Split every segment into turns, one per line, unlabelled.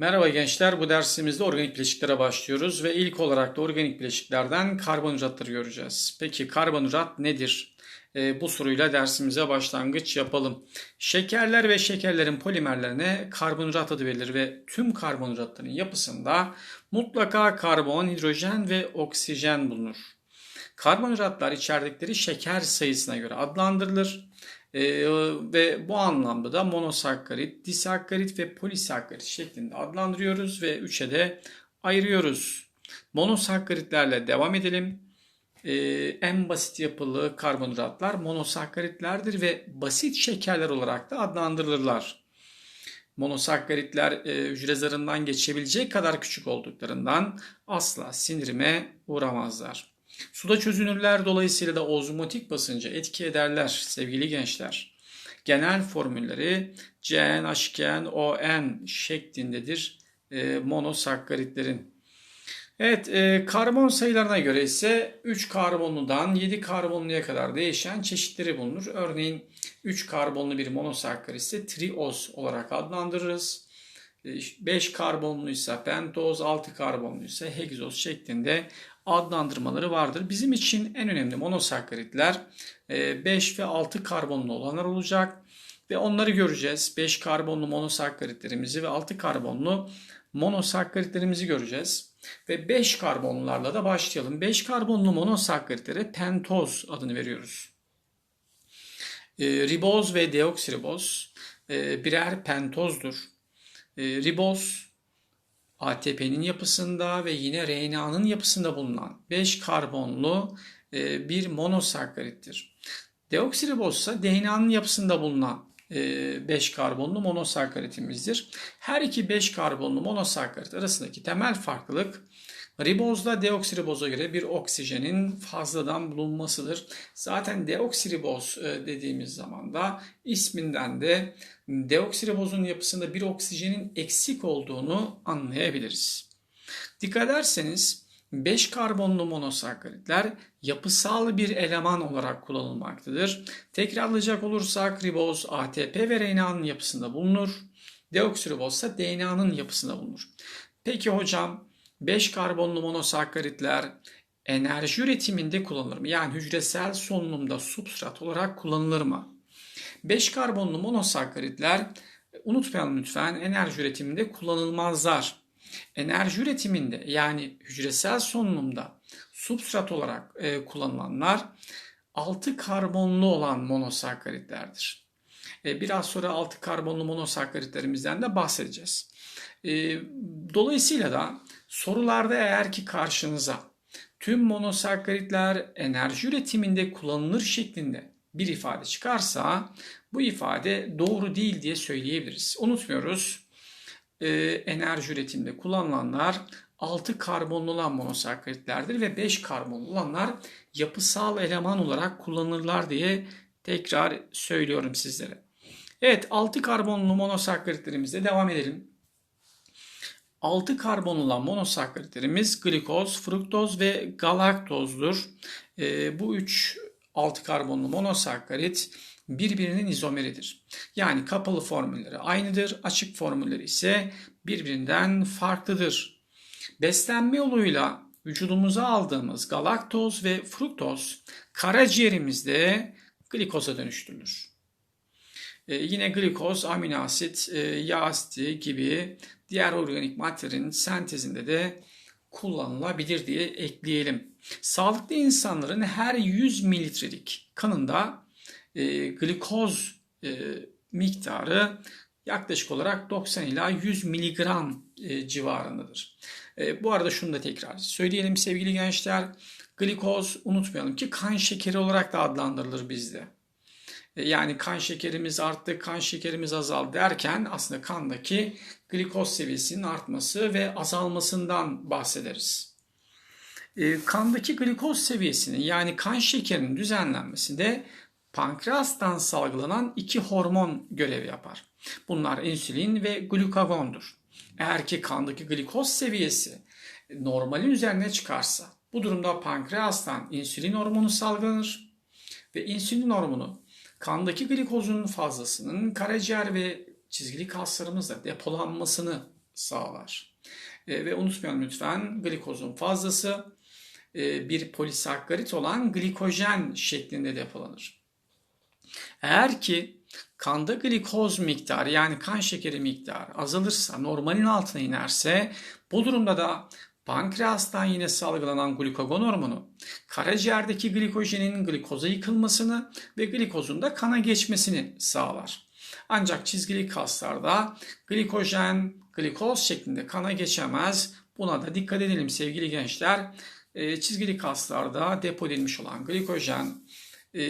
Merhaba gençler, bu dersimizde organik bileşiklere başlıyoruz ve ilk olarak da organik bileşiklerden karbonhidratları göreceğiz. Peki karbonhidrat nedir? Ee, bu soruyla dersimize başlangıç yapalım. Şekerler ve şekerlerin polimerlerine karbonhidrat adı verilir ve tüm karbonhidratların yapısında mutlaka karbon, hidrojen ve oksijen bulunur. Karbonhidratlar içerdikleri şeker sayısına göre adlandırılır. Ee, ve bu anlamda da monosakkarit, disakkarit ve polisakkarit şeklinde adlandırıyoruz ve üçe de ayırıyoruz. Monosakkaritlerle devam edelim. Ee, en basit yapılı karbonhidratlar monosakkaritlerdir ve basit şekerler olarak da adlandırılırlar. Monosakkaritler e, hücre zarından geçebilecek kadar küçük olduklarından asla sindirime uğramazlar. Suda çözünürler dolayısıyla da ozmotik basınca etki ederler sevgili gençler. Genel formülleri CN, HKN, ON şeklindedir e, monosakkaritlerin. Evet, e, karbon sayılarına göre ise 3 karbonludan 7 karbonluya kadar değişen çeşitleri bulunur. Örneğin 3 karbonlu bir monosakkarit ise trioz olarak adlandırırız. 5 karbonluysa pentoz, 6 karbonluysa hegzoz şeklinde adlandırmaları vardır. Bizim için en önemli monosakkaritler 5 ve 6 karbonlu olanlar olacak ve onları göreceğiz. 5 karbonlu monosakkaritlerimizi ve 6 karbonlu monosakkaritlerimizi göreceğiz. Ve 5 karbonlularla da başlayalım. 5 karbonlu monosakkaritlere pentoz adını veriyoruz. Riboz ve deoksiriboz birer pentozdur. Riboz ATP'nin yapısında ve yine RNA'nın yapısında bulunan 5 karbonlu e, bir monosakkarittir. Deoksiriboz ise DNA'nın yapısında bulunan 5 e, karbonlu monosakkaritimizdir. Her iki 5 karbonlu monosakkarit arasındaki temel farklılık Ribozla deoksiriboza göre bir oksijenin fazladan bulunmasıdır. Zaten deoksiriboz e, dediğimiz zaman da isminden de deoksiribozun yapısında bir oksijenin eksik olduğunu anlayabiliriz. Dikkat ederseniz 5 karbonlu monosakkaritler yapısal bir eleman olarak kullanılmaktadır. Tekrarlayacak olursak riboz ATP ve RNA'nın yapısında bulunur. Deoksiriboz ise DNA'nın yapısında bulunur. Peki hocam 5 karbonlu monosakkaritler enerji üretiminde kullanılır mı? Yani hücresel solunumda substrat olarak kullanılır mı? 5 karbonlu monosakkaritler unutmayalım lütfen enerji üretiminde kullanılmazlar. Enerji üretiminde yani hücresel solunumda substrat olarak e, kullanılanlar 6 karbonlu olan monosakkaritlerdir. E, biraz sonra 6 karbonlu monosakkaritlerimizden de bahsedeceğiz. E, dolayısıyla da Sorularda eğer ki karşınıza tüm monosakkaritler enerji üretiminde kullanılır şeklinde bir ifade çıkarsa bu ifade doğru değil diye söyleyebiliriz. Unutmuyoruz e, enerji üretiminde kullanılanlar 6 karbonlu olan monosakkaritlerdir ve 5 karbonlu olanlar yapısal eleman olarak kullanılırlar diye tekrar söylüyorum sizlere. Evet 6 karbonlu monosakkaritlerimizle devam edelim. 6 karbon olan monosakkaritlerimiz glikoz, fruktoz ve galaktozdur. E, bu üç 6 karbonlu monosakkarit birbirinin izomeridir. Yani kapalı formülleri aynıdır, açık formülleri ise birbirinden farklıdır. Beslenme yoluyla vücudumuza aldığımız galaktoz ve fruktoz karaciğerimizde glikoza dönüştürülür. Ee, yine glikoz, amino asit, e, yağ asiti gibi diğer organik maddelerin sentezinde de kullanılabilir diye ekleyelim. Sağlıklı insanların her 100 mililitrelik kanında e, glikoz e, miktarı yaklaşık olarak 90 ila 100 miligram e, civarındadır. Bu arada şunu da tekrar söyleyelim sevgili gençler. Glikoz unutmayalım ki kan şekeri olarak da adlandırılır bizde. E, yani kan şekerimiz arttı, kan şekerimiz azaldı derken aslında kandaki glikoz seviyesinin artması ve azalmasından bahsederiz. E, kandaki glikoz seviyesinin yani kan şekerinin düzenlenmesinde pankreastan salgılanan iki hormon görev yapar. Bunlar insülin ve glukagondur. Eğer ki kandaki glikoz seviyesi normalin üzerine çıkarsa bu durumda pankreastan insülin hormonu salgılanır ve insülin hormonu kandaki glikozun fazlasının karaciğer ve çizgili kaslarımızda depolanmasını sağlar. E, ve unutmayalım lütfen glikozun fazlası e, bir polisakkarit olan glikojen şeklinde depolanır. Eğer ki kanda glikoz miktarı yani kan şekeri miktarı azalırsa, normalin altına inerse bu durumda da pankreastan yine salgılanan glukagon hormonu karaciğerdeki glikojenin glikoza yıkılmasını ve glikozun da kana geçmesini sağlar. Ancak çizgili kaslarda glikojen, glikoz şeklinde kana geçemez. Buna da dikkat edelim sevgili gençler. E, çizgili kaslarda depo edilmiş olan glikojen e,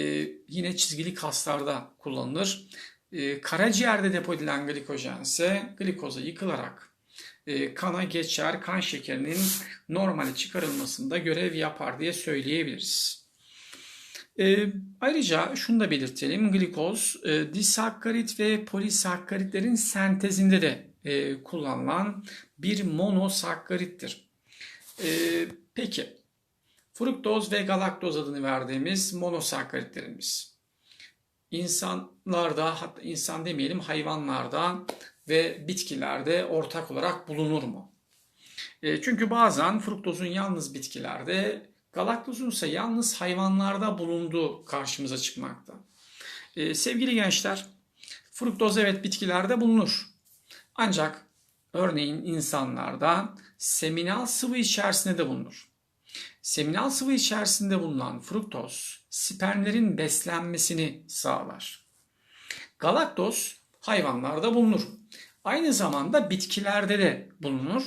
yine çizgili kaslarda kullanılır. E, karaciğerde depo edilen glikojen ise glikoza yıkılarak kana geçer, kan şekerinin normale çıkarılmasında görev yapar diye söyleyebiliriz. E, ayrıca şunu da belirtelim. Glikoz e, disakkarit ve polisakkaritlerin sentezinde de e, kullanılan bir monosakkarittir. E, peki fruktoz ve galaktoz adını verdiğimiz monosakkaritlerimiz. İnsanlarda hatta insan demeyelim hayvanlarda ve bitkilerde ortak olarak bulunur mu? E, çünkü bazen fruktozun yalnız bitkilerde Galaktozun ise yalnız hayvanlarda bulunduğu karşımıza çıkmakta. Ee, sevgili gençler, fruktoz evet bitkilerde bulunur. Ancak örneğin insanlarda seminal sıvı içerisinde de bulunur. Seminal sıvı içerisinde bulunan fruktoz spermlerin beslenmesini sağlar. Galaktoz hayvanlarda bulunur. Aynı zamanda bitkilerde de bulunur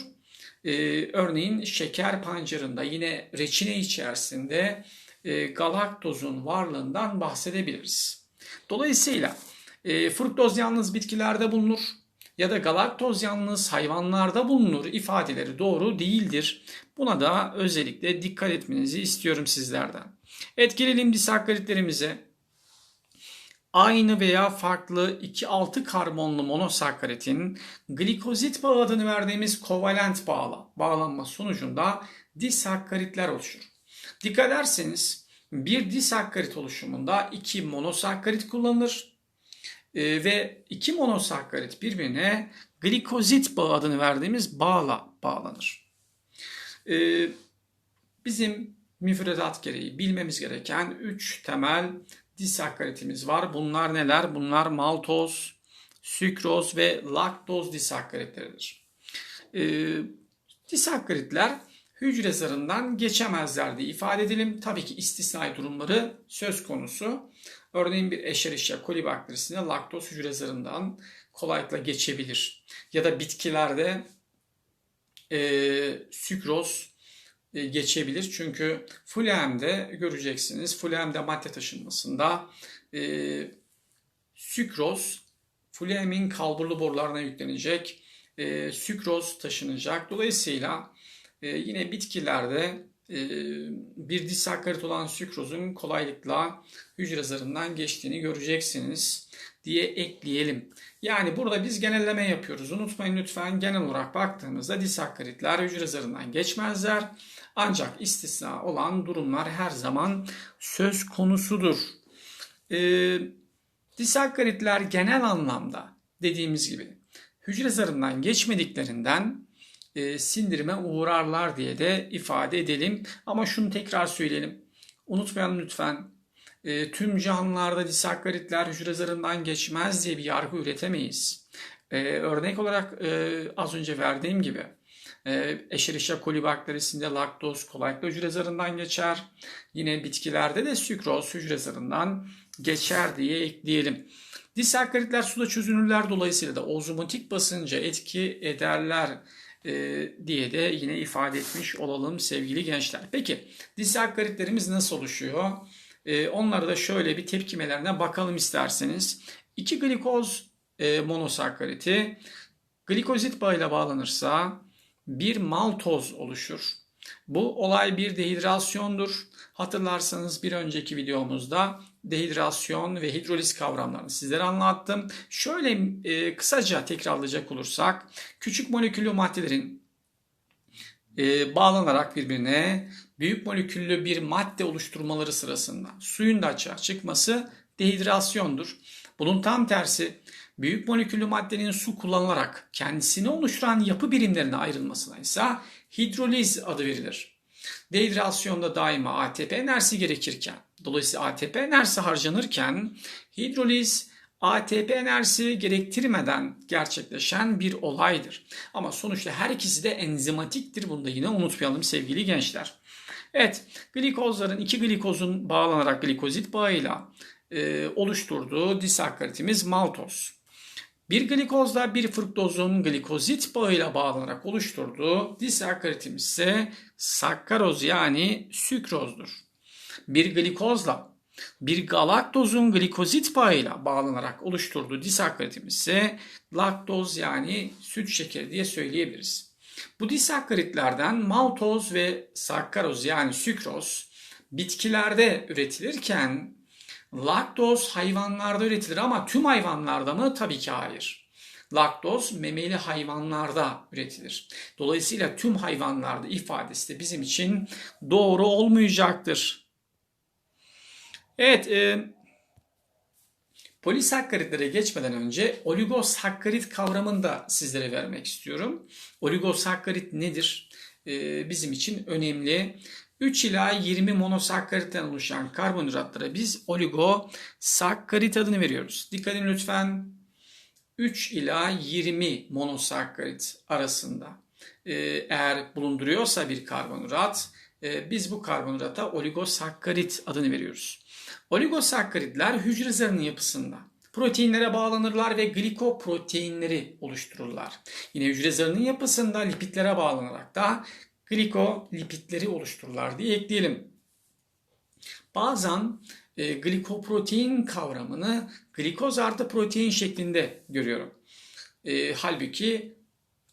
e, örneğin şeker pancarında yine reçine içerisinde e, galaktozun varlığından bahsedebiliriz. Dolayısıyla e, fruktoz yalnız bitkilerde bulunur ya da galaktoz yalnız hayvanlarda bulunur ifadeleri doğru değildir. Buna da özellikle dikkat etmenizi istiyorum sizlerden. Etkili disakkaritlerimize aynı veya farklı 2-6 karbonlu monosakaritin glikozit bağı adını verdiğimiz kovalent bağla, bağlanma sonucunda disakkaritler oluşur. Dikkat ederseniz bir disakkarit oluşumunda iki monosakkarit kullanılır e, ve iki monosakkarit birbirine glikozit bağı adını verdiğimiz bağla bağlanır. E, bizim müfredat gereği bilmemiz gereken 3 temel disakkaritimiz var. Bunlar neler? Bunlar maltoz, sükroz ve laktoz disakkaritleridir. Ee, disakkaritler hücre zarından geçemezler diye ifade edelim. Tabii ki istisnai durumları söz konusu. Örneğin bir Escherichia coli bakterisine laktoz hücre zarından kolaylıkla geçebilir. Ya da bitkilerde e, sükroz geçebilir. Çünkü fulemde göreceksiniz. Fulemde madde taşınmasında e, sükroz fulemin kalburlu borularına yüklenecek. E, sükroz taşınacak. Dolayısıyla e, yine bitkilerde e, bir disakkarit olan sükrozun kolaylıkla hücre zarından geçtiğini göreceksiniz diye ekleyelim. Yani burada biz genelleme yapıyoruz. Unutmayın lütfen genel olarak baktığımızda disakkaritler hücre zarından geçmezler. Ancak istisna olan durumlar her zaman söz konusudur. Ee, disakkaritler genel anlamda dediğimiz gibi hücre zarından geçmediklerinden e, sindirime uğrarlar diye de ifade edelim. Ama şunu tekrar söyleyelim. Unutmayalım lütfen. E, tüm canlılarda disakkaritler hücre zarından geçmez diye bir yargı üretemeyiz. E, örnek olarak e, az önce verdiğim gibi e, Escherichia coli bakterisinde laktoz kolaylıkla hücre zarından geçer. Yine bitkilerde de sükroz hücre zarından geçer diye ekleyelim. Disakkaritler suda çözünürler dolayısıyla da ozmotik basınca etki ederler e, diye de yine ifade etmiş olalım sevgili gençler. Peki disakkaritlerimiz nasıl oluşuyor? E, onları da şöyle bir tepkimelerine bakalım isterseniz. 2 glikoz e, monosakkariti glikozit bağıyla bağlanırsa bir maltoz oluşur. Bu olay bir dehidrasyondur. Hatırlarsanız bir önceki videomuzda dehidrasyon ve hidroliz kavramlarını sizlere anlattım. Şöyle e, kısaca tekrarlayacak olursak küçük moleküllü maddelerin e, bağlanarak birbirine büyük moleküllü bir madde oluşturmaları sırasında suyun da açığa çıkması dehidrasyondur. Bunun tam tersi büyük moleküllü maddenin su kullanılarak kendisini oluşturan yapı birimlerine ayrılmasına ise hidroliz adı verilir. Dehidrasyonda daima ATP enerjisi gerekirken, dolayısıyla ATP enerjisi harcanırken hidroliz ATP enerjisi gerektirmeden gerçekleşen bir olaydır. Ama sonuçta her ikisi de enzimatiktir. Bunu da yine unutmayalım sevgili gençler. Evet, glikozların iki glikozun bağlanarak glikozit bağıyla e, oluşturduğu disakkaritimiz maltoz. Bir glikozla bir fruktozun glikozit bağıyla bağlanarak oluşturduğu disakkaritimiz ise sakkaroz yani sükrozdur. Bir glikozla bir galaktozun glikozit bağıyla bağlanarak oluşturduğu disakkaritimiz ise laktoz yani süt şekeri diye söyleyebiliriz. Bu disakkaritlerden maltoz ve sakkaroz yani sükroz bitkilerde üretilirken laktoz hayvanlarda üretilir ama tüm hayvanlarda mı? Tabii ki hayır. Laktoz memeli hayvanlarda üretilir. Dolayısıyla tüm hayvanlarda ifadesi de bizim için doğru olmayacaktır. Evet, e, polisakkaritlere geçmeden önce oligosakkarit kavramını da sizlere vermek istiyorum. Oligosakkarit nedir? E, bizim için önemli. 3 ila 20 monosakkaritten oluşan karbonhidratlara biz oligosakkarit adını veriyoruz. Dikkat edin lütfen 3 ila 20 monosakkarit arasında e, eğer bulunduruyorsa bir karbonhidrat e, biz bu karbonhidrata oligosakkarit adını veriyoruz. Oligosakkaritler hücre zarının yapısında proteinlere bağlanırlar ve glikoproteinleri oluştururlar. Yine hücre zarının yapısında lipidlere bağlanarak da glikolipidleri oluştururlar diye ekleyelim. Bazen e, glikoprotein kavramını glikoz artı protein şeklinde görüyorum. E, halbuki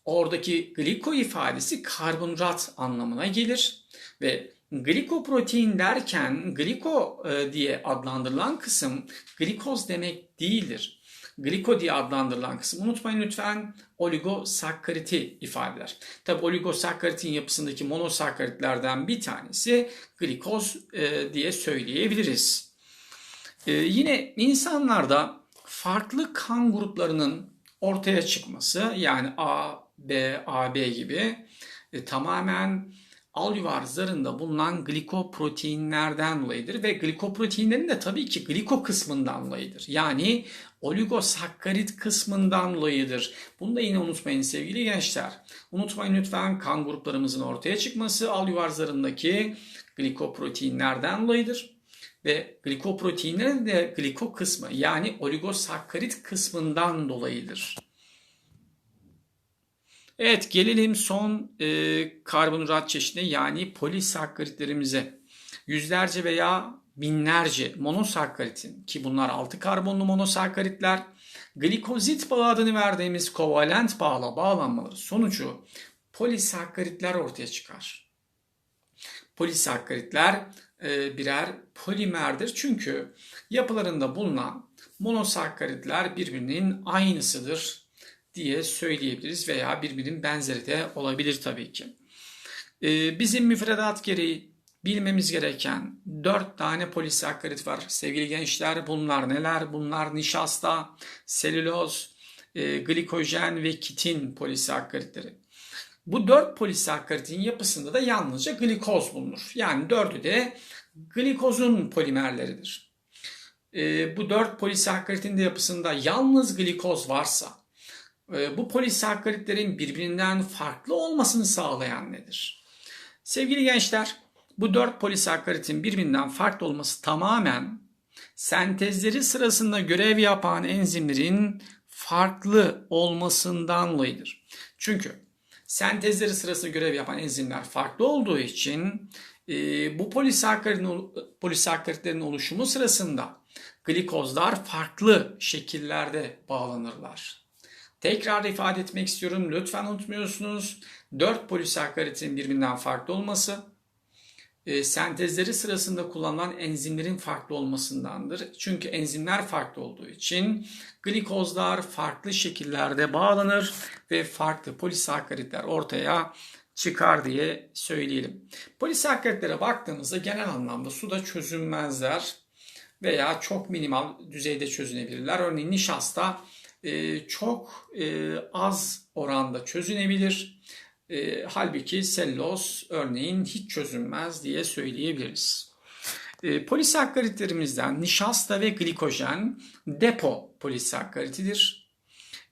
oradaki gliko ifadesi karbonhidrat anlamına gelir ve glikoprotein derken gliko e, diye adlandırılan kısım glikoz demek değildir. Gliko diye adlandırılan kısım unutmayın lütfen oligosakkariti ifade eder. Tabi oligosakkaritin yapısındaki monosakkaritlerden bir tanesi glikoz e, diye söyleyebiliriz. E, yine insanlarda farklı kan gruplarının ortaya çıkması yani A, B, AB gibi tamamen alüvar zarında bulunan glikoproteinlerden dolayıdır ve glikoproteinlerin de tabii ki gliko kısmından dolayıdır. Yani oligosakkarit kısmından dolayıdır. Bunu da yine unutmayın sevgili gençler. Unutmayın lütfen kan gruplarımızın ortaya çıkması alüvar zarındaki glikoproteinlerden dolayıdır. Ve glikoproteinlerin de gliko kısmı yani oligosakkarit kısmından dolayıdır. Evet gelelim son e, karbonhidrat çeşidine yani polisakkaritlerimize. Yüzlerce veya binlerce monosakkaritin ki bunlar 6 karbonlu monosakkaritler glikozit bağı adını verdiğimiz kovalent bağla bağlanmaları sonucu polisakkaritler ortaya çıkar. Polisakkaritler e, birer polimerdir çünkü yapılarında bulunan monosakkaritler birbirinin aynısıdır diye söyleyebiliriz veya birbirinin benzeri de olabilir tabii ki. Ee, bizim müfredat gereği bilmemiz gereken 4 tane polisakkarit var sevgili gençler. Bunlar neler? Bunlar nişasta, selüloz, e, glikojen ve kitin polisakkaritleri. Bu 4 polisakkaritin yapısında da yalnızca glikoz bulunur. Yani dördü de glikozun polimerleridir. E, bu 4 polisakkaritin de yapısında yalnız glikoz varsa ee, bu polisakkaritlerin birbirinden farklı olmasını sağlayan nedir? Sevgili gençler, bu dört polisakkaritin birbirinden farklı olması tamamen sentezleri sırasında görev yapan enzimlerin farklı olmasından dolayıdır. Çünkü sentezleri sırasında görev yapan enzimler farklı olduğu için e, bu polisakkaritlerin oluşumu sırasında glikozlar farklı şekillerde bağlanırlar. Tekrar ifade etmek istiyorum. Lütfen unutmuyorsunuz. 4 polisakkaritin birbirinden farklı olması e, sentezleri sırasında kullanılan enzimlerin farklı olmasındandır. Çünkü enzimler farklı olduğu için glikozlar farklı şekillerde bağlanır ve farklı polisakkaritler ortaya çıkar diye söyleyelim. Polisakkaritlere baktığımızda genel anlamda suda çözünmezler. veya çok minimal düzeyde çözünebilirler. Örneğin nişasta e, çok e, az oranda çözünebilir. E, halbuki selloz örneğin hiç çözünmez diye söyleyebiliriz. Polisakkaritlerimizden nişasta ve glikojen depo polisakkaritidir.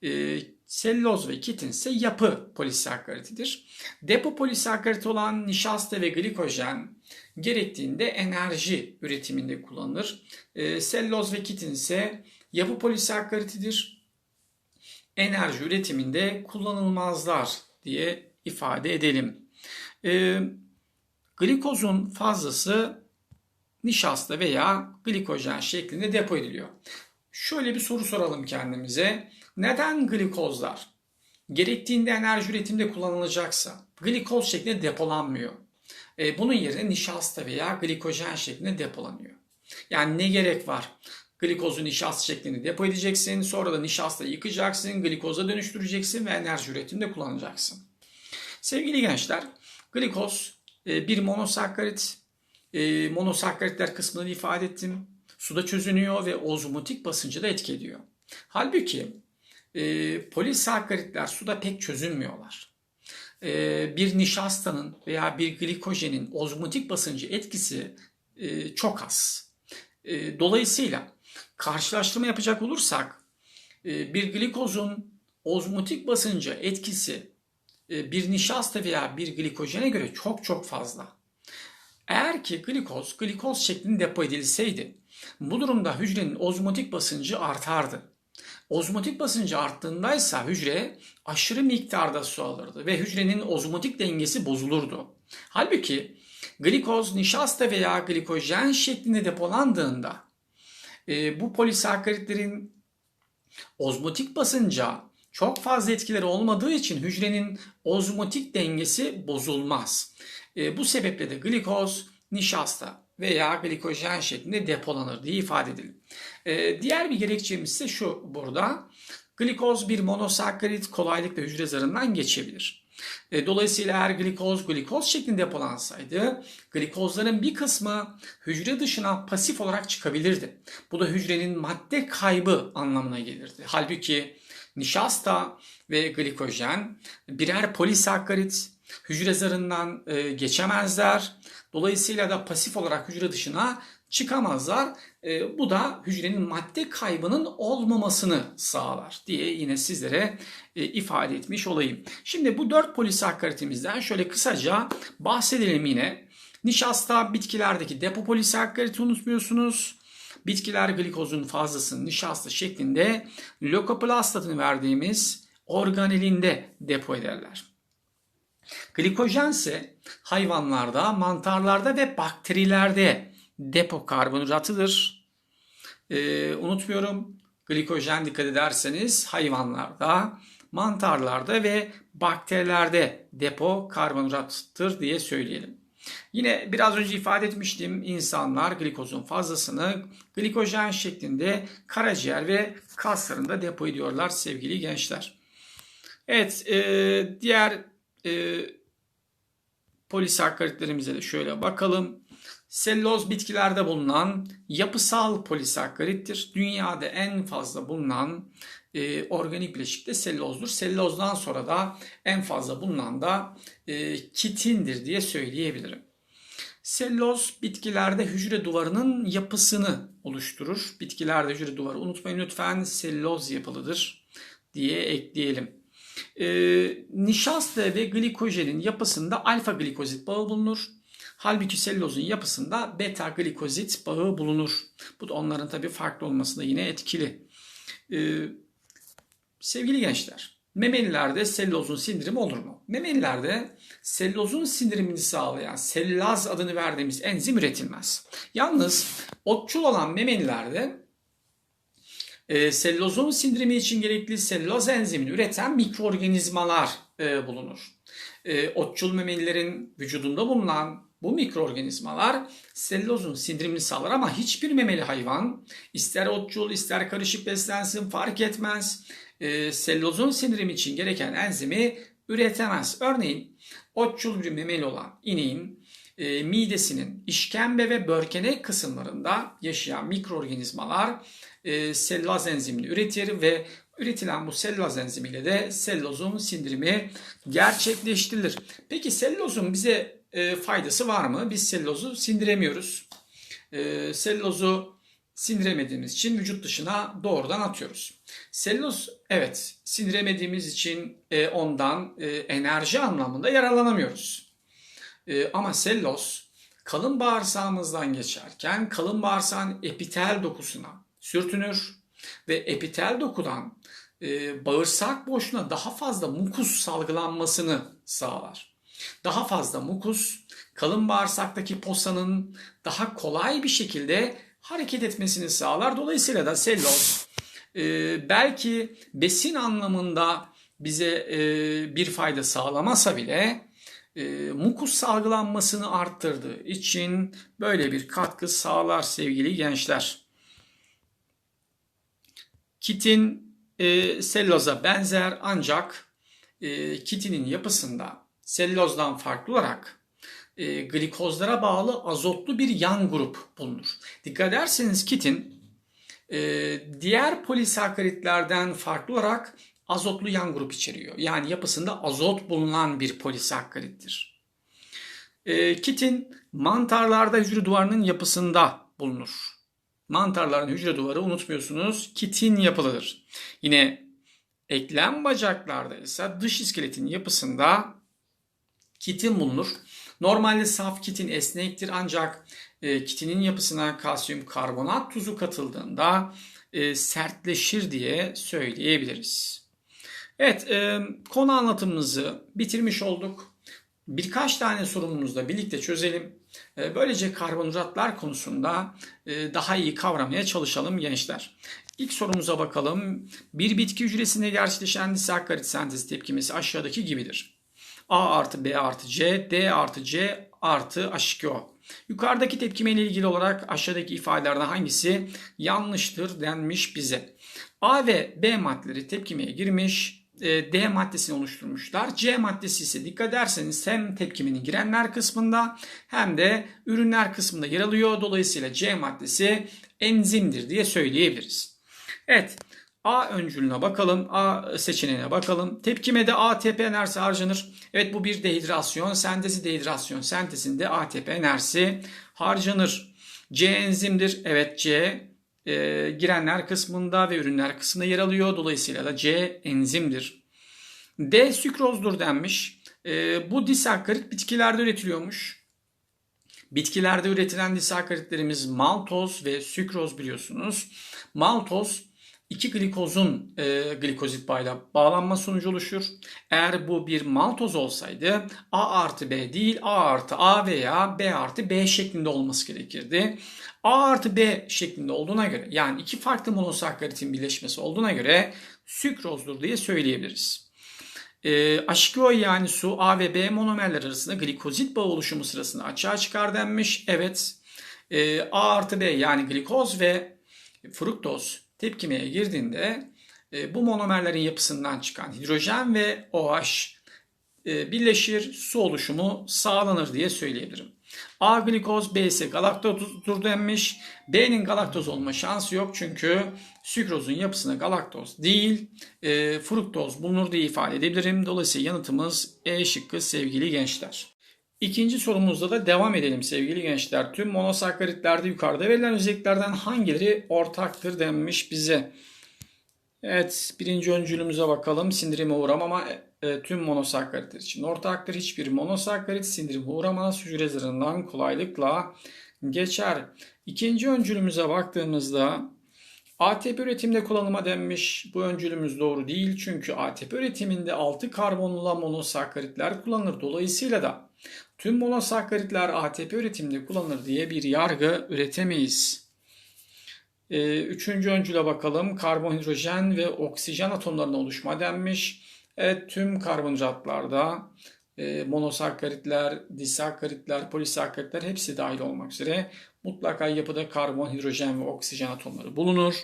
E, selloz ve kitin ise yapı polisakkaritidir. Depo polisakkarit olan nişasta ve glikojen gerektiğinde enerji üretiminde kullanılır. E, selloz ve kitin ise yapı polisakkaritidir. Enerji üretiminde kullanılmazlar diye ifade edelim. E, glikozun fazlası nişasta veya glikojen şeklinde depo ediliyor. Şöyle bir soru soralım kendimize. Neden glikozlar gerektiğinde enerji üretiminde kullanılacaksa glikoz şeklinde depolanmıyor? E, bunun yerine nişasta veya glikojen şeklinde depolanıyor. Yani ne gerek var? Glikozu nişasta şeklinde depo edeceksin. Sonra da nişastayı yıkacaksın, glikoza dönüştüreceksin ve enerji üretiminde kullanacaksın. Sevgili gençler, glikoz e, bir monosakkarit. E, monosakkaritler kısmını ifade ettim. Suda çözünüyor ve ozmotik basıncı da etki ediyor. Halbuki e, polisakkaritler suda pek çözünmüyorlar. Bir nişastanın veya bir glikojenin ozmotik basıncı etkisi çok az. Dolayısıyla karşılaştırma yapacak olursak e, bir glikozun ozmotik basıncı etkisi e, bir nişasta veya bir glikojene göre çok çok fazla. Eğer ki glikoz, glikoz şeklinde depo edilseydi bu durumda hücrenin ozmotik basıncı artardı. Ozmotik basıncı arttığındaysa hücre aşırı miktarda su alırdı ve hücrenin ozmotik dengesi bozulurdu. Halbuki glikoz, nişasta veya glikojen şeklinde depolandığında e, bu polisakkaritlerin ozmotik basınca çok fazla etkileri olmadığı için hücrenin ozmotik dengesi bozulmaz. E, bu sebeple de glikoz, nişasta veya glikojen şeklinde depolanır diye ifade edilir. E, diğer bir gerekçemiz ise şu burada. Glikoz bir monosakkarit kolaylıkla hücre zarından geçebilir. E, dolayısıyla eğer glikoz glikoz şeklinde depolansaydı glikozların bir kısmı hücre dışına pasif olarak çıkabilirdi. Bu da hücrenin madde kaybı anlamına gelirdi. Halbuki nişasta ve glikojen birer polisakkarit hücre zarından e, geçemezler. Dolayısıyla da pasif olarak hücre dışına çıkamazlar. E, bu da hücrenin madde kaybının olmamasını sağlar diye yine sizlere e, ifade etmiş olayım. Şimdi bu dört polisakkaritimizden şöyle kısaca bahsedelim yine. Nişasta bitkilerdeki depo polisakkariti unutmuyorsunuz. Bitkiler glikozun fazlasını nişasta şeklinde lökoplast adını verdiğimiz organelinde depo ederler. Glikojen ise hayvanlarda, mantarlarda ve bakterilerde depo karbonhidratıdır. Ee, unutmuyorum glikojen dikkat ederseniz hayvanlarda, mantarlarda ve bakterilerde depo karbonhidrattır diye söyleyelim. Yine biraz önce ifade etmiştim insanlar glikozun fazlasını glikojen şeklinde karaciğer ve kaslarında depo ediyorlar sevgili gençler. Evet e, diğer e, polisakkaritlerimize de şöyle bakalım. Selloz bitkilerde bulunan yapısal polisakkarittir. Dünyada en fazla bulunan e, organik bileşik de sellozdur. Sellozdan sonra da en fazla bulunan da e, kitindir diye söyleyebilirim. Selloz bitkilerde hücre duvarının yapısını oluşturur. Bitkilerde hücre duvarı unutmayın lütfen selloz yapılıdır diye ekleyelim. E, nişasta ve glikojenin yapısında alfa glikozit bağı bulunur. Halbuki sellozun yapısında beta glikozit bağı bulunur. Bu da onların tabii farklı olmasında yine etkili. Ee, sevgili gençler, memelilerde sellozun sindirimi olur mu? Memelilerde sellozun sindirimini sağlayan sellaz adını verdiğimiz enzim üretilmez. Yalnız otçul olan memelilerde e, sellozun sindirimi için gerekli selloz enzimini üreten mikroorganizmalar e, bulunur. E, otçul memelilerin vücudunda bulunan bu mikroorganizmalar sellozun sindirimini sağlar ama hiçbir memeli hayvan ister otçul ister karışık beslensin fark etmez. E, sellozun sindirimi için gereken enzimi üretemez. Örneğin otçul bir memeli olan ineğin e, midesinin işkembe ve börkenek kısımlarında yaşayan mikroorganizmalar e, sellulaz enzimini üretir ve üretilen bu sellulaz enzimiyle de sellozun sindirimi gerçekleştirilir. Peki sellozun bize e, faydası var mı? Biz sellozu sindiremiyoruz. E, sellozu sindiremediğimiz için vücut dışına doğrudan atıyoruz. Selüloz evet sindiremediğimiz için e, ondan e, enerji anlamında yararlanamıyoruz. Ama selüloz kalın bağırsağımızdan geçerken kalın bağırsağın epitel dokusuna sürtünür ve epitel dokudan e, bağırsak boşluğuna daha fazla mukus salgılanmasını sağlar. Daha fazla mukus kalın bağırsaktaki posanın daha kolay bir şekilde hareket etmesini sağlar. Dolayısıyla da selüloz e, belki besin anlamında bize e, bir fayda sağlamasa bile e, mukus salgılanmasını arttırdığı için böyle bir katkı sağlar sevgili gençler. Kitin e, selloza benzer ancak e, kitinin yapısında sellozdan farklı olarak e, glikozlara bağlı azotlu bir yan grup bulunur. Dikkat ederseniz kitin e, diğer polisakkaritlerden farklı olarak azotlu yan grup içeriyor. Yani yapısında azot bulunan bir polisakkarittir. E, kitin mantarlarda hücre duvarının yapısında bulunur. Mantarların hücre duvarı unutmuyorsunuz kitin yapılıdır. Yine eklem bacaklarda ise dış iskeletin yapısında kitin bulunur. Normalde saf kitin esnektir ancak e, kitinin yapısına kalsiyum karbonat tuzu katıldığında e, sertleşir diye söyleyebiliriz. Evet e, konu anlatımımızı bitirmiş olduk. Birkaç tane sorunumuzla birlikte çözelim. E, böylece karbonhidratlar konusunda e, daha iyi kavramaya çalışalım gençler. İlk sorumuza bakalım. Bir bitki hücresinde gerçekleşen disakkarit sentezi tepkimesi aşağıdaki gibidir. A artı B artı C, D artı C artı H2O. Yukarıdaki tepkime ile ilgili olarak aşağıdaki ifadelerden hangisi yanlıştır denmiş bize. A ve B maddeleri tepkimeye girmiş, D maddesini oluşturmuşlar. C maddesi ise dikkat ederseniz hem tepkimenin girenler kısmında hem de ürünler kısmında yer alıyor. Dolayısıyla C maddesi enzimdir diye söyleyebiliriz. Evet A öncülüne bakalım. A seçeneğine bakalım. Tepkimede ATP enerjisi harcanır. Evet bu bir dehidrasyon sentezi. Dehidrasyon sentezinde ATP enerjisi harcanır. C enzimdir. Evet C e, girenler kısmında ve ürünler kısmında yer alıyor. Dolayısıyla da C enzimdir. D sükrozdur denmiş. E, bu disakkarit bitkilerde üretiliyormuş. Bitkilerde üretilen disakkaritlerimiz maltoz ve sükroz biliyorsunuz. Maltoz iki glikozun e, glikozit bağıyla bağlanma sonucu oluşur. Eğer bu bir maltoz olsaydı A artı B değil A artı A veya B artı B şeklinde olması gerekirdi. A artı B şeklinde olduğuna göre yani iki farklı monosakkaritin birleşmesi olduğuna göre sükrozdur diye söyleyebiliriz. E, H2O yani su A ve B monomerler arasında glikozit bağı oluşumu sırasında açığa çıkar denmiş. Evet e, A artı B yani glikoz ve fruktoz tepkimeye girdiğinde e, bu monomerlerin yapısından çıkan hidrojen ve OH e, birleşir, su oluşumu sağlanır diye söyleyebilirim. A glikoz, B ise galaktozdur denmiş. B'nin galaktoz olma şansı yok çünkü sükrozun yapısında galaktoz değil, e, fruktoz bulunur diye ifade edebilirim. Dolayısıyla yanıtımız E şıkkı sevgili gençler. İkinci sorumuzda da devam edelim sevgili gençler. Tüm monosakkaritlerde yukarıda verilen özelliklerden hangileri ortaktır denmiş bize. Evet birinci öncülümüze bakalım. Sindirime uğramama e, tüm monosakkaritler için ortaktır. Hiçbir monosakkarit sindirime uğramaz. Hücre zarından kolaylıkla geçer. İkinci öncülümüze baktığımızda ATP üretiminde kullanıma denmiş. Bu öncülümüz doğru değil. Çünkü ATP üretiminde 6 karbonlu monosakkaritler kullanılır. Dolayısıyla da tüm monosakkaritler ATP üretiminde kullanılır diye bir yargı üretemeyiz. Ee, üçüncü öncüle bakalım. Karbonhidrojen ve oksijen atomlarının oluşma denmiş. Evet tüm karbonhidratlarda e, monosakkaritler, disakkaritler, polisakkaritler hepsi dahil olmak üzere mutlaka yapıda karbon, hidrojen ve oksijen atomları bulunur.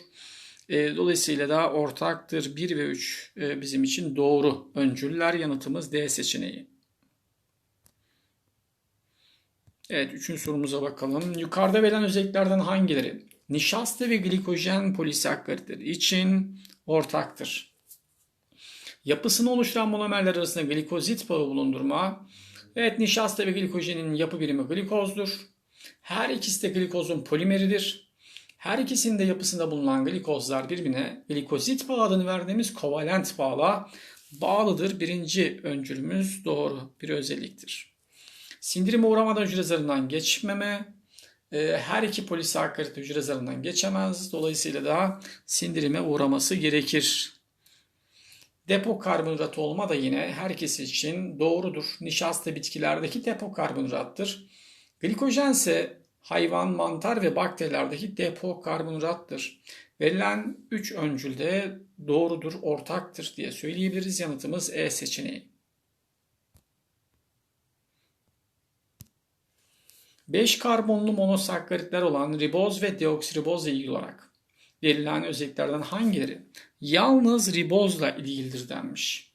E, dolayısıyla da ortaktır 1 ve 3 e, bizim için doğru öncüller. Yanıtımız D seçeneği. Evet, üçüncü sorumuza bakalım. Yukarıda verilen özelliklerden hangileri nişasta ve glikojen polisakkaritleri için ortaktır? Yapısını oluşturan monomerler arasında glikozit bağı bulundurma. Evet, nişasta ve glikojenin yapı birimi glikozdur. Her ikisi de glikozun polimeridir. Her ikisinin de yapısında bulunan glikozlar birbirine glikozit bağı adını verdiğimiz kovalent bağla bağlıdır. Birinci öncülümüz doğru bir özelliktir. Sindirime uğramadan hücre zarından geçmeme, e, her iki polisakkarit hücre zarından geçemez. Dolayısıyla da sindirime uğraması gerekir. Depo karbonhidrat olma da yine herkesi için doğrudur. Nişasta bitkilerdeki depo karbonhidrattır. Glikojen ise hayvan, mantar ve bakterilerdeki depo karbonhidrattır. Verilen 3 öncülde doğrudur, ortaktır diye söyleyebiliriz. Yanıtımız E seçeneği. 5 karbonlu monosakkaritler olan riboz ve deoksiriboz ile ilgili olarak verilen özelliklerden hangileri yalnız ribozla ilgilidir denmiş.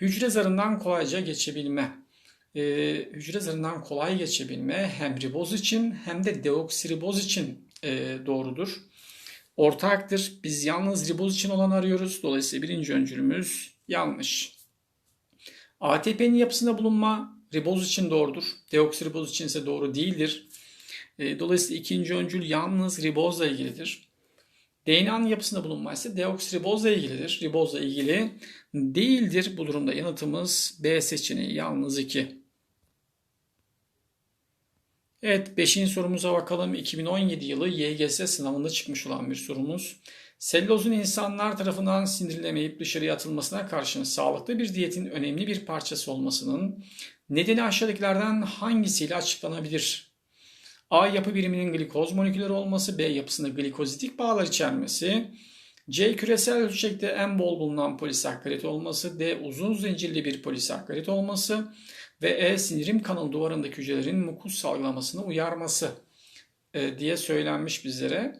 Hücre zarından kolayca geçebilme. Ee, hücre zarından kolay geçebilme hem riboz için hem de deoksiriboz için e, doğrudur. Ortaktır. Biz yalnız riboz için olan arıyoruz. Dolayısıyla birinci öncülümüz yanlış. ATP'nin yapısında bulunma riboz için doğrudur. Deoksiriboz için ise doğru değildir. E, dolayısıyla ikinci öncül yalnız ribozla ilgilidir. DNA'nın yapısında bulunma deoksiribozla ilgilidir. Ribozla ilgili değildir. Bu durumda yanıtımız B seçeneği yalnız 2. Evet 5. sorumuza bakalım. 2017 yılı YGS sınavında çıkmış olan bir sorumuz. Sellozun insanlar tarafından sindirilemeyip dışarıya atılmasına karşın sağlıklı bir diyetin önemli bir parçası olmasının nedeni aşağıdakilerden hangisiyle açıklanabilir? A yapı biriminin glikoz molekülleri olması, B yapısında glikozitik bağlar içermesi, C küresel ölçekte en bol bulunan polisakkarit olması, D uzun zincirli bir polisakkarit olması ve E sindirim kanalı duvarındaki hücrelerin mukus salgılamasını uyarması e, diye söylenmiş bizlere.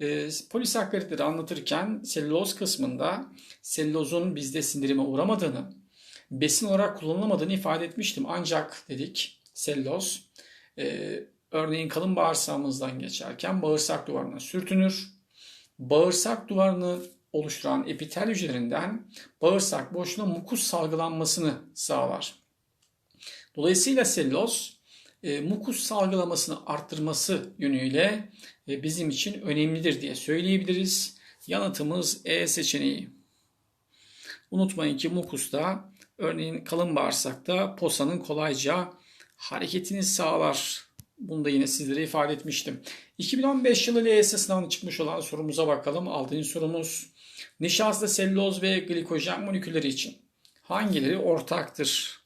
E, polisakkaritleri anlatırken selüloz kısmında selülozun bizde sindirime uğramadığını, besin olarak kullanılamadığını ifade etmiştim. Ancak dedik selüloz e, örneğin kalın bağırsağımızdan geçerken bağırsak duvarına sürtünür. Bağırsak duvarını oluşturan epitel hücrelerinden bağırsak boşluğuna mukus salgılanmasını sağlar. Dolayısıyla selüloz e, mukus salgılamasını arttırması yönüyle e, bizim için önemlidir diye söyleyebiliriz. Yanıtımız E seçeneği. Unutmayın ki mukusta örneğin kalın bağırsakta posanın kolayca hareketini sağlar. Bunu da yine sizlere ifade etmiştim. 2015 yılı LYS sınavına çıkmış olan sorumuza bakalım. 6. sorumuz. Nişasta, selüloz ve glikojen molekülleri için hangileri ortaktır?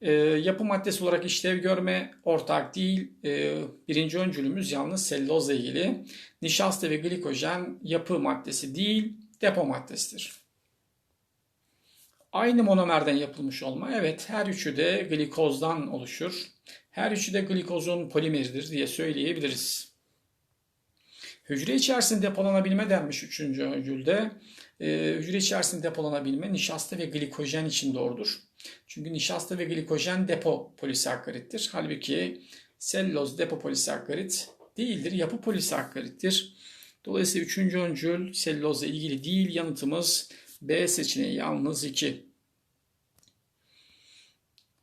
E, yapı maddesi olarak işlev görme ortak değil. E, birinci öncülümüz yalnız sellozla ilgili. Nişasta ve glikojen yapı maddesi değil, depo maddesidir. Aynı monomerden yapılmış olma. Evet her üçü de glikozdan oluşur. Her üçü de glikozun polimeridir diye söyleyebiliriz. Hücre içerisinde depolanabilme denmiş üçüncü öncülde. Ee, hücre içerisinde depolanabilme nişasta ve glikojen için doğrudur. Çünkü nişasta ve glikojen depo polisakkarittir. Halbuki selüloz depo polisakkarit değildir. Yapı polisakkarittir. Dolayısıyla üçüncü öncül selülozla ilgili değil. Yanıtımız B seçeneği yalnız 2.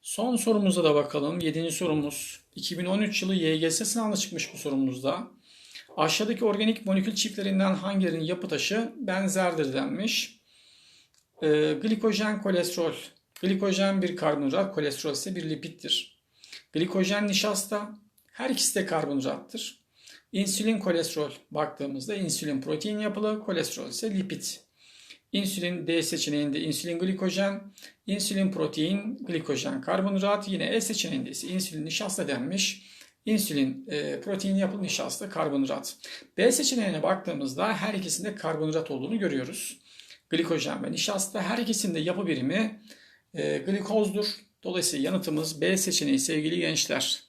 Son sorumuza da bakalım. Yedinci sorumuz. 2013 yılı YGS sınavına çıkmış bu sorumuzda. Aşağıdaki organik molekül çiftlerinden hangilerinin yapı taşı benzerdir denmiş. E, glikojen kolesterol. Glikojen bir karbonhidrat, kolesterol ise bir lipittir. Glikojen nişasta, her ikisi de karbonhidrattır. İnsülin kolesterol baktığımızda insülin protein yapılı, kolesterol ise lipid. İnsülin D seçeneğinde insülin glikojen, insülin protein, glikojen karbonhidrat. Yine E seçeneğinde ise insülin nişasta denmiş. İnsülin e, protein yapılı nişasta karbonhidrat. B seçeneğine baktığımızda her ikisinde karbonhidrat olduğunu görüyoruz. Glikojen ve nişasta her ikisinde yapı birimi e, glikozdur. Dolayısıyla yanıtımız B seçeneği sevgili gençler.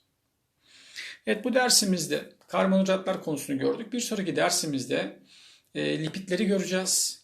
Evet bu dersimizde karbonhidratlar konusunu gördük. Bir sonraki dersimizde e, lipidleri göreceğiz.